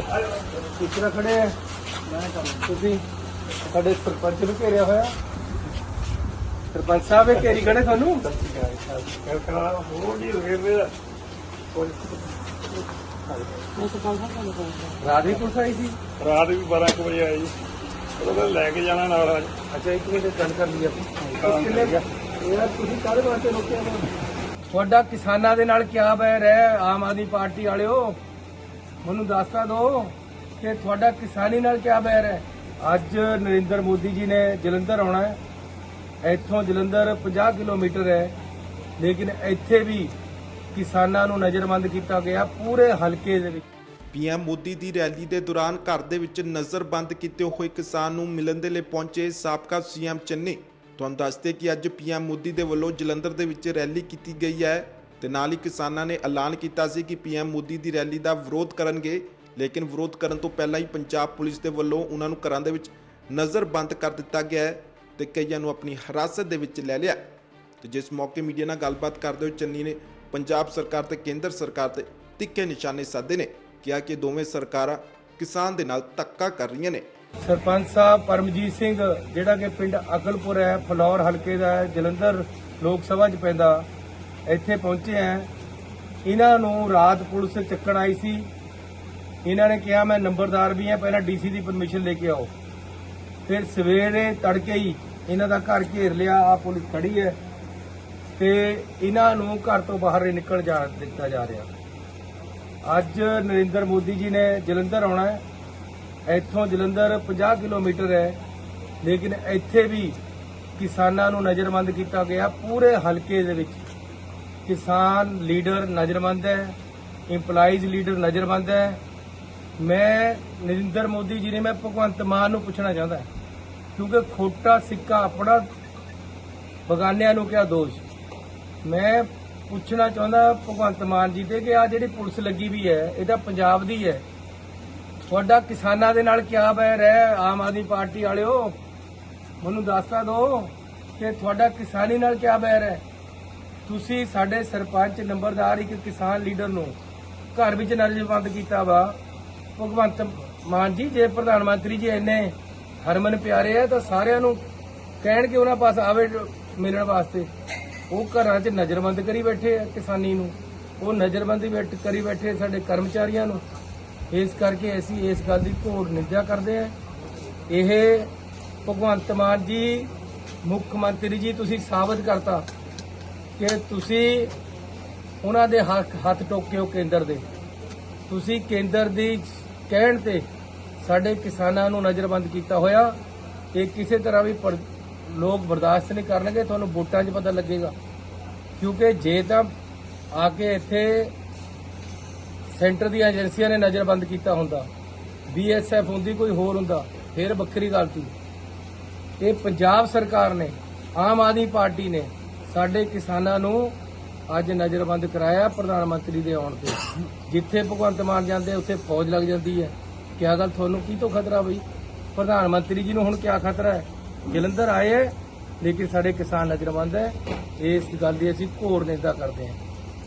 Teacher ਖੜੇ ਆ। ਤੁਸੀਂ ਸਾਡੇ ਸਰਪੰਚ ਨੂੰ ਘੇਰਿਆ ਹੋਇਆ। ਸਰਪੰਚ ਸਾਹਿਬ ਇਹ ਘੇਰੀ ਖੜੇ ਤੁਹਾਨੂੰ? ਰਾਧੀ ਪੁਲਿਸ ਆਈ ਸੀ? ਰਾਤ ਵੀ 12 ਕੁ ਵਜੇ ਆਈ। ਉਹਦਾ ਲੈ ਕੇ ਜਾਣਾ ਨਾਲ ਅੱਜ। ਅੱਛਾ ਇੱਕ ਮਿੰਟ ਗੱਲ ਕਰ ਲਈ ਆਪਾਂ। ਕਿੰਨੇ ਯਾਰ ਤੁਸੀਂ ਕਾਹਦੇ ਵਾਸਤੇ ਰੋਕਿਆ ਮੈਨੂੰ ਤੁਹਾਡਾ ਕਿਸਾਨਾਂ ਦੇ ਨਾਲ ਕੀ ਬੈਰ ਹੈ ਆਮ ਆਦਮੀ ਪਾਰਟੀ ਵਾਲਿਓ ਮੈਨੂੰ ਦੱਸਤਾ ਦਿਓ ਕਿ ਤੁਹਾਡਾ ਕਿਸਾਨੀ ਨਾਲ ਕੀ ਬੈਰ ਹੈ? ਅੱਜ ਨਰਿੰਦਰ ਮੋਦੀ ਜੀ ਨੇ ਜਲੰਧਰ ਆਉਣਾ ਹੈ। ਇੱਥੋਂ ਜਲੰਧਰ 50 ਕਿਲੋਮੀਟਰ ਹੈ। ਲੇਕਿਨ ਇੱਥੇ ਵੀ ਕਿਸਾਨਾਂ ਨੂੰ ਨਜ਼ਰਬੰਦ ਕੀਤਾ ਗਿਆ ਪੂਰੇ ਹਲਕੇ ਦੇ ਵਿੱਚ। ਪੀਐਮ ਮੋਦੀ ਦੀ ਰੈਲੀ ਦੇ ਦੌਰਾਨ ਘਰ ਦੇ ਵਿੱਚ ਨਜ਼ਰਬੰਦ ਕੀਤੇ ਹੋਏ ਕਿਸਾਨ ਨੂੰ ਮਿਲਣ ਦੇ ਲਈ ਪਹੁੰਚੇ ਸਾਬਕਾ ਸੀਐਮ ਚੰਨੀ। ਤੁਹਾਨੂੰ ਦੱਸਦੇ ਕਿ ਅੱਜ ਪੀਐਮ ਮੋਦੀ ਦੇ ਵੱਲੋਂ ਜਲੰਧਰ ਦੇ ਵਿੱਚ ਰੈਲੀ ਕੀਤੀ ਗਈ ਹੈ। ਤੇ ਨਾਲ ਹੀ ਕਿਸਾਨਾਂ ਨੇ ਐਲਾਨ ਕੀਤਾ ਸੀ ਕਿ ਪੀਐਮ ਮੋਦੀ ਦੀ ਰੈਲੀ ਦਾ ਵਿਰੋਧ ਕਰਨਗੇ, ਲੇਕਿਨ ਵਿਰੋਧ ਕਰਨ ਤੋਂ ਪਹਿਲਾਂ ਹੀ ਪੰਜਾਬ ਪੁਲਿਸ ਦੇ ਵੱਲੋਂ ਉਹਨਾਂ ਨੂੰ ਘਰਾਂ ਦੇ ਵਿੱਚ ਨਜ਼ਰਬੰਦ ਕਰ ਦਿੱਤਾ ਗਿਆ ਹੈ ਤੇ ਕਈਆਂ ਨੂੰ ਆਪਣੀ ਹਿਰਾਸਤ ਦੇ ਵਿੱਚ ਲੈ ਲਿਆ। ਤੇ ਜਿਸ ਮੌਕੇ ਮੀਡੀਆ ਨਾਲ ਗੱਲਬਾਤ ਕਰਦੇ ਹੋਏ ਚੰਨੀ ਨੇ ਪੰਜਾਬ ਸਰਕਾਰ ਤੇ ਕੇਂਦਰ ਸਰਕਾਰ ਤੇ ਤਿੱਖੇ ਨਿਸ਼ਾਨੇ ਸਾਧੇ ਨੇ, ਕਿਹਾ ਕਿ ਦੋਵੇਂ ਸਰਕਾਰਾਂ ਕਿਸਾਨ ਦੇ ਨਾਲ ਧੱਕਾ ਕਰ ਰਹੀਆਂ ਨੇ। ਸਰਪੰਚ ਸਾਹਿਬ ਪਰਮਜੀਤ ਸਿੰਘ, ਜਿਹੜਾ ਕਿ ਪਿੰਡ ਅਕਲਪੁਰ ਹੈ, ਫਲੌਰ ਹਲਕੇ ਦਾ ਹੈ, ਜਲੰਧਰ ਲੋਕ ਸਭਾ 'ਚ ਪੈਂਦਾ। ਇੱਥੇ ਪਹੁੰਚੇ ਹੈ ਇਹਨਾਂ ਨੂੰ ਰਾਤ ਪੁਲਿਸ ਚੱਕਣ ਆਈ ਸੀ। ਇਹਨਾਂ ਨੇ ਕਿਹਾ, ਮੈਂ ਨੰਬਰਦਾਰ ਵੀ ਹਾਂ ਪਹਿਲਾਂ ਡੀਸੀ ਦੀ ਪਰਮਿਸ਼ਨ ਲੈ ਕੇ ਆਓ। ਫਿਰ ਸਵੇਰੇ ਤੜਕੇ ਹੀ ਇਹਨਾਂ ਦਾ ਘਰ ਘੇਰ ਲਿਆ, ਆ ਪੁਲਿਸ ਖੜੀ ਹੈ ਤੇ ਇਹਨਾਂ ਨੂੰ ਘਰ ਤੋਂ ਬਾਹਰ ਨਿਕਲ ਜਾ ਦਿੱਤਾ ਜਾ ਰਿਹਾ। ਅੱਜ ਨਰਿੰਦਰ ਮੋਦੀ ਜੀ ਨੇ ਜਲੰਧਰ ਆਉਣਾ ਹੈ। ਇੱਥੋਂ ਜਲੰਧਰ 50 ਕਿਲੋਮੀਟਰ ਹੈ, ਲੇਕਿਨ ਇੱਥੇ ਵੀ ਕਿਸਾਨਾਂ ਨੂੰ ਨਜ਼ਰਬੰਦ ਕੀਤਾ ਗਿਆ, ਪੂਰੇ ਹਲਕੇ ਦੇ ਵਿੱਚ। ਕਿਸਾਨ ਲੀਡਰ ਨਜ਼ਰਬੰਦ ਹੈ ਇੰਪਲਾਈਜ਼ ਲੀਡਰ ਨਜ਼ਰਬੰਦ ਹੈ। ਮੈਂ ਨਰਿੰਦਰ ਮੋਦੀ ਜੀ ਨੇ, ਮੈਂ ਭਗਵੰਤ ਮਾਨ ਨੂੰ ਪੁੱਛਣਾ ਚਾਹੁੰਦਾ ਕਿਉਂਕਿ ਖੋਟਾ ਸਿੱਕਾ ਆਪਣਾ ਬਗਾਨਿਆਂ ਨੂੰ ਕਿਹਾ ਦੋਸ਼। ਮੈਂ ਪੁੱਛਣਾ ਚਾਹੁੰਦਾ ਭਗਵੰਤ ਮਾਨ ਜੀ ਦੇ ਕਿ ਆ ਜਿਹੜੀ ਪੁਲਿਸ ਲੱਗੀ ਵੀ ਹੈ, ਇਹ ਤਾਂ ਪੰਜਾਬ ਦੀ ਹੈ। ਤੁਹਾਡਾ ਕਿਸਾਨਾਂ ਦੇ ਨਾਲ ਕਿਆ ਬੈਰ ਹੈ, ਆਮ ਆਦਮੀ ਪਾਰਟੀ ਵਾਲਿਓ? ਮੈਨੂੰ ਦੱਸਤਾ ਦਿਓ ਕਿ ਤੁਹਾਡਾ ਕਿਸਾਨੀ ਨਾਲ ਕਿਆ ਬੈਰ ਹੈ? ਤੁਸੀਂ ਸਾਡੇ ਸਰਪੰਚ ਨੰਬਰਦਾਰ ਇੱਕ ਕਿਸਾਨ ਲੀਡਰ ਨੂੰ ਘਰ ਵਿੱਚ ਨਜ਼ਰਬੰਦ ਕੀਤਾ ਵਾ। ਭਗਵੰਤ ਮਾਨ ਜੀ, ਜੇ ਪ੍ਰਧਾਨ ਮੰਤਰੀ ਜੀ ਇੰਨੇ ਹਰਮਨ ਪਿਆਰੇ ਆ, ਤਾਂ ਸਾਰਿਆਂ ਨੂੰ ਕਹਿਣ ਕਿ ਉਹਨਾਂ ਪਾਸ ਆਵੇ ਮਿਲਣ ਵਾਸਤੇ। ਉਹ ਘਰਾਂ 'ਚ ਨਜ਼ਰਬੰਦ ਕਰੀ ਬੈਠੇ ਆ ਕਿਸਾਨੀ ਨੂੰ। ਉਹ ਨਜ਼ਰਬੰਦੀ ਬੈਠ, ਕਰੀ ਬੈਠੇ ਸਾਡੇ ਕਰਮਚਾਰੀਆਂ ਨੂੰ। ਇਸ ਕਰਕੇ ਅਸੀਂ ਇਸ ਗੱਲ ਦੀ ਘੋਰ ਨਿੰਦਾ ਕਰਦੇ ਆ। ਇਹ ਭਗਵੰਤ ਮਾਨ ਜੀ, ਮੁੱਖ ਮੰਤਰੀ ਜੀ, ਤੁਸੀਂ ਸਾਬਤ ਕਰਤਾ। ਕਿ ਤੁਸੀਂ ਉਹਨਾਂ ਦੇ ਹੱਥ ਹੱਥ ਟੋਕੇ ਹੋ ਕੇਂਦਰ ਦੇ। ਤੁਸੀਂ ਕੇਂਦਰ ਦੀ ਕਹਿਣ ਤੇ ਸਾਡੇ ਕਿਸਾਨਾਂ ਨੂੰ ਨਜ਼ਰਬੰਦ ਕੀਤਾ ਹੋਇਆ। ਇਹ ਕਿਸੇ ਤਰ੍ਹਾਂ ਵੀ ਲੋਕ ਬਰਦਾਸ਼ਤ ਨਹੀਂ ਕਰਨਗੇ, ਤੁਹਾਨੂੰ ਵੋਟਾਂ 'ਚ ਪਤਾ ਲੱਗੇਗਾ। ਕਿਉਂਕਿ ਜੇ ਤਾਂ ਆ ਕੇ ਇੱਥੇ ਸੈਂਟਰ ਦੀਆਂ ਏਜੰਸੀਆਂ ਨੇ ਨਜ਼ਰਬੰਦ ਕੀਤਾ ਹੁੰਦਾ। ਬੀਐਸਐਫ ਹੁੰਦੀ ਕੋਈ ਹੋਰ ਹੁੰਦਾ, ਫਿਰ ਵੱਖਰੀ ਗੱਲ ਸੀ ਇਹ ਪੰਜਾਬ ਸਰਕਾਰ ਨੇ, ਆਮ ਆਦਮੀ ਪਾਰਟੀ ਨੇ ਸਾਡੇ ਕਿਸਾਨਾਂ ਨੂੰ ਅੱਜ ਨਜ਼ਰਬੰਦ ਕਰਾਇਆ ਪ੍ਰਧਾਨ ਮੰਤਰੀ ਦੇ ਆਉਣ ਤੇ। ਜਿੱਥੇ ਭਗਵੰਤ ਮਾਨ ਜਾਂਦੇ, ਉੱਥੇ ਫੌਜ ਲੱਗ ਜਾਂਦੀ ਹੈ। ਕਿਆ ਗੱਲ ਤੁਹਾਨੂੰ ਕੀ ਤੋਂ ਖਤਰਾ ਬਈ? ਪ੍ਰਧਾਨ ਮੰਤਰੀ ਜੀ ਨੂੰ ਹੁਣ ਕਿਆ ਖਤਰਾ ਹੈ? ਜਲੰਧਰ ਆਏ ਹੈ, ਲੇਕਿਨ ਸਾਡੇ ਕਿਸਾਨ ਨਜ਼ਰਬੰਦ ਹੈ। ਇਸ ਗੱਲ ਦੀ ਅਸੀਂ ਘੋਰ ਨਿੰਦਾ ਕਰਦੇ ਹਾਂ।